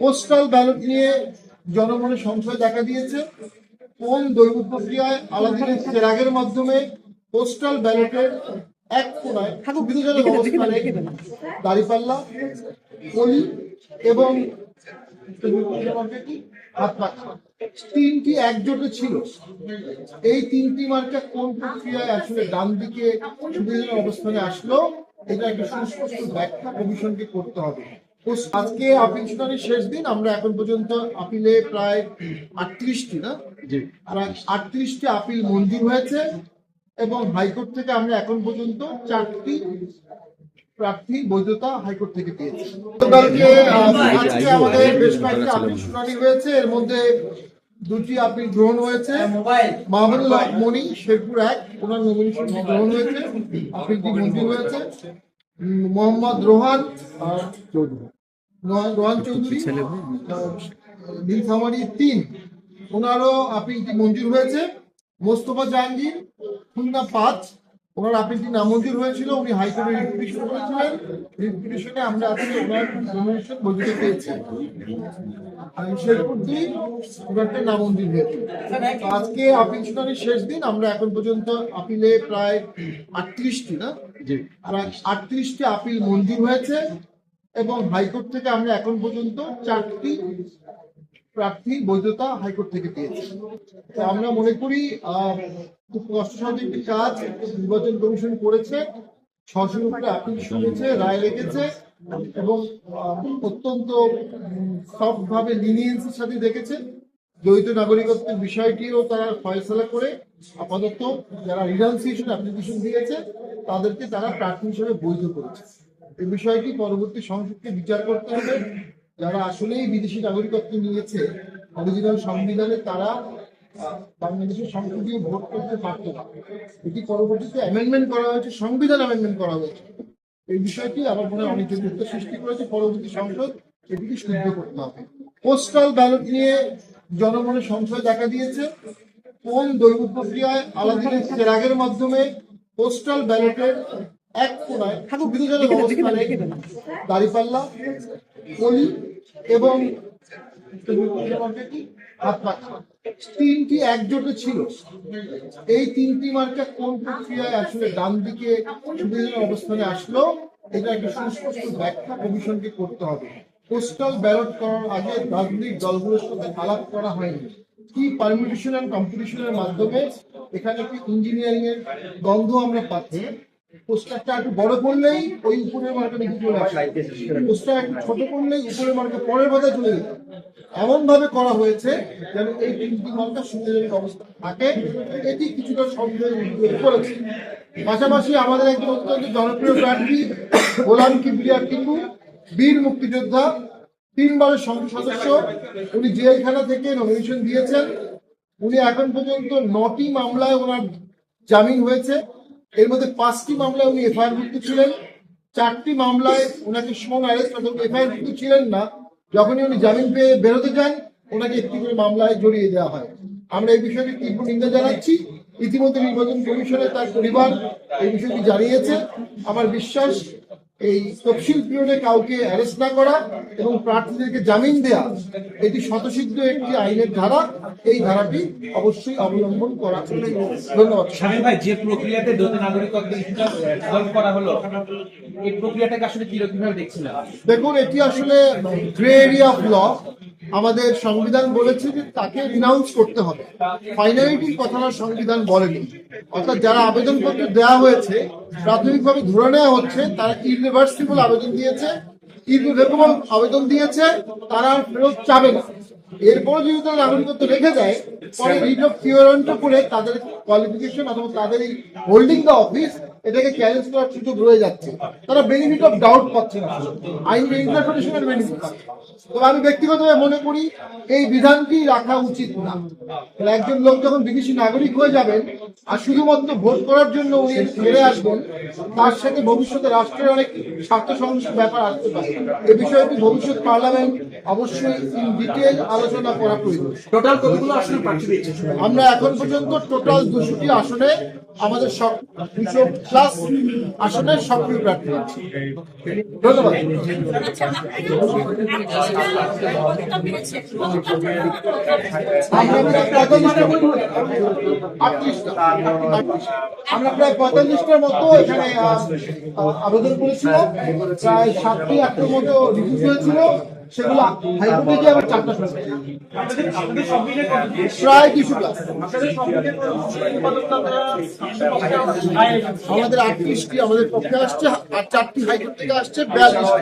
Postal ballot নিয়ে জনমনে সংশয় দেখা দিয়েছে। কোন দৈব প্রক্রিয়ায় আলাদিনের চেরাগের মাধ্যমে পোস্টাল ব্যালটের এক কোনায় সুবিধাজনক অবস্থানে দাঁড়িপাল্লা কলি এবং তিনটি একজোটে ছিল। এই তিনটি মার্কা কোন প্রক্রিয়ায় আসলে ডান দিকে সুবিধাজনক অবস্থানে আসলো এটা একটা সুস্পষ্ট ব্যাখ্যা কমিশনকে করতে হবে। আজকে আপিল শুনানির শেষ দিন আমরা এখন পর্যন্ত আপিলে প্রায় আটত্রিশটি না? প্রায় আটত্রিশটি আপিল মঞ্জুর হয়েছে এবং হাইকোর্ট থেকে আমরা এখন পর্যন্ত চারটি প্রার্থী বৈধতা হাইকোর্ট থেকে পেয়েছি। গতকালকে আজকে আমাদের বেশ কয়েকটি আপিল শুনানি হয়েছে। এর মধ্যে দুটি আপিল গ্রহণ হয়েছে। হক মনি শেরপুর এক ওনার নমিনেশন গ্রহণ হয়েছে। আপিলটি মঞ্জুর হয়েছে। মোহাম্মদ রোহান চৌধুরী রোহান চৌধুরী নীলফামারী তিন। ওনারও আপিলটি মঞ্জুর হয়েছে। মোস্তফা জাহাঙ্গীর খুলনা পাঁচ। ওনার আপিলটি নামঞ্জুর হয়েছিল। উনি হাইকোর্টে রিট পিটিশন করেছিলেন। রিট পিটিশনে আমরা আজকে ওনার নমিনেশন বৈধতা পেয়েছি। শেরপুর দুই ওনারটা নামঞ্জুর হয়েছে আজকে আপিল শুনানির শেষ দিন। আমরা এখন পর্যন্ত আপিলে প্রায় আটত্রিশটি না? প্রায় আটত্রিশটি আপিল মঞ্জুর হয়েছে। এবং হাইকোর্ট থেকে আমরা এখন পর্যন্ত চারটি প্রার্থী বৈধতা হাইকোর্ট থেকে পেয়েছি। তো আমরা মনে করি খুব কষ্টসাধ্য একটি কাজ নির্বাচন কমিশন করেছে। ছশোর উপরে আপিল শুনেছে, রায় রেখেছে এবং অত্যন্ত সফট ভাবে লিনিয়েন্সের সাথে দেখেছে। দ্বৈত নাগরিকত্বের বিষয়টিও তারা ফয়সলা করে আপাতত যারা রিনাউন্সিয়েশন অ্যাপ্লিকেশন দিয়েছে, তাদেরকে তারা প্রার্থী হিসেবে বৈধ করেছে। এই বিষয়টি পরবর্তী সংসদকে বিচার করতে হবে? যারা আসলেই বিদেশি নাগরিকত্ব নিয়েছে, অরিজিনাল সংবিধানে তারা বাংলাদেশের সংসদীয় ভোট করতে পারত না। এটি পরবর্তীতে অ্যামেন্ডমেন্ট করা হয়েছে, সংবিধান অ্যামেন্ডমেন্ট করা হয়েছে। এই বিষয়টি আমার মনে অনেক যুক্ত সৃষ্টি করেছে, পরবর্তী সংসদ এটিকে শুদ্ধ করতে হবে। পোস্টাল ব্যালট নিয়ে জনমনে সংশয় দেখা দিয়েছে। কোন দৈব প্রক্রিয়ায় আলাদিনের চেরাগের মাধ্যমে পোস্টাল ব্যালটের এক কোনায় সুবিধাজনক অবস্থানে দাঁড়িপাল্লা কলি এবং তিনটি একজোটে ছিল। এই তিনটি মার্কা কোন প্রক্রিয়ায় আসলে ডান দিকে সুবিধাজনক অবস্থানে আসলো এটা একটা সুস্পষ্ট ব্যাখ্যা কমিশনকে করতে হবে। পোস্টাল ব্যালট করার আগে রাজনৈতিক দলগুলোর সাথে আলাপ করা হয়নি। কি পারমিটেশন এন্ড কম্পিটিশনের মাধ্যমে এখানে কি ইঞ্জিনিয়ারিং এর গন্ধ আমরা পাচ্ছি? পোস্টারটা একটু বড় করলেই ওই উপরের মার্কা নিচে চলে আসে। পোস্টার একটু ছোট করলেই উপরের মার্কা পরের পাতায় চলে যেত। এমন ভাবে করা হয়েছে যেন এই তিনটি মার্কা সুবিধাজনক অবস্থা থাকে। এটি কিছুটা সংশয় করেছে। পাশাপাশি আমাদের একজন অত্যন্ত জনপ্রিয় প্রার্থী, গোলাম কিবরিয়া টিপু বীর মুক্তিযোদ্ধা, তিনবারের সংসদ সদস্য। উনি জেলখানা থেকে নমিনেশন দিয়েছেন। উনি এখন পর্যন্ত নটি মামলায় ওনার জামিন হয়েছে। এর মধ্যে পাঁচটি মামলায় উনি এফআইআর ভুক্ত ছিলেন। চারটি মামলায় ওনাকে সমন অ্যারেস্ট অথবা এফআইআর ভুক্ত ছিলেন না। যখনই উনি জামিন পেয়ে বেরোতে চান ওনাকে একটি করে মামলায় জড়িয়ে দেওয়া হয়। আমরা এই বিষয়টি তীব্র নিন্দা জানাচ্ছি। ইতিমধ্যে নির্বাচন কমিশনে তার পরিবার এই বিষয়টি জানিয়েছে। আমার বিশ্বাস, এই তফসিল পিরিয়ডে কাউকে অ্যারেস্ট না করা এবং প্রার্থীদেরকে জামিন দেয়া এটি শতসিদ্ধ একটি আইনের ধারা। এই ধারাটি অবশ্যই অবলম্বন করা ধন্যবাদ। স্বামী ভাই যে প্রক্রিয়াতে নাগরিকত্ব করা হলো এই প্রক্রিয়াটাকে আসলে দেখছিলেন? দেখুন এটি আসলে গ্রে এরিয়া অফ ল। আমাদের সংবিধান বলেছে যে তাকে রিনাউন্স করতে হবে। ফাইনালিটির কথাটা সংবিধান বলেনি। অর্থাৎ যারা আবেদনপত্র দেওয়া হয়েছে প্রাথমিকভাবে ধরে নেওয়া হচ্ছে তারা ইরিভার্সিবল আবেদন দিয়েছে। ইরিভেকেবল আবেদন দিয়েছে, তারা ফেরত চাবে না। এরপরে যদি তারা নাগরিকত্ব রেখে দেয় পরে রিট অফ করে তাদের কোয়ালিফিকেশন অথবা তাদের এই হোল্ডিং দ্য অফিস এটাকে চ্যালেঞ্জ করার সুযোগ রয়ে যাচ্ছে। তারা বেনিফিট অফ ডাউট পাচ্ছে না। আইন ইন্টারপ্রিটেশনের বেনিফিট তবে আমি ব্যক্তিগতভাবে মনে করি এই বিধানটি রাখা উচিত না। একজন লোক যখন বিদেশি নাগরিক হয়ে যাবেন আর শুধুমাত্র ভোট করার জন্য উনি ফিরে আসবেন তার সাথে ভবিষ্যতে রাষ্ট্রের অনেক স্বার্থ সংশ্লিষ্ট ব্যাপার আসতে পারে। এ বিষয়টি ভবিষ্যৎ পার্লামেন্ট অবশ্যই ইন ডিটেল আলোচনা করা প্রয়োজন। টোটাল কতগুলো দিয়েছে আমরা এখন পর্যন্ত টোটাল দুশোটি আসনে আমাদের সব দুশো প্লাস আসনে সক্রিয় প্রার্থী। ধন্যবাদ। আমরা প্রায় পঁয়তাল্লিশটার মতো এখানে আবেদন করেছিলাম। প্রায় সাতটি আটটার মতো রিভিউ হয়েছিল। আবার? প্রায় আমাদের আটত্রিশটি আমাদের পক্ষে আসছে আর চারটি হাইকোর্ট থেকে আসছে বিয়াল্লিশটা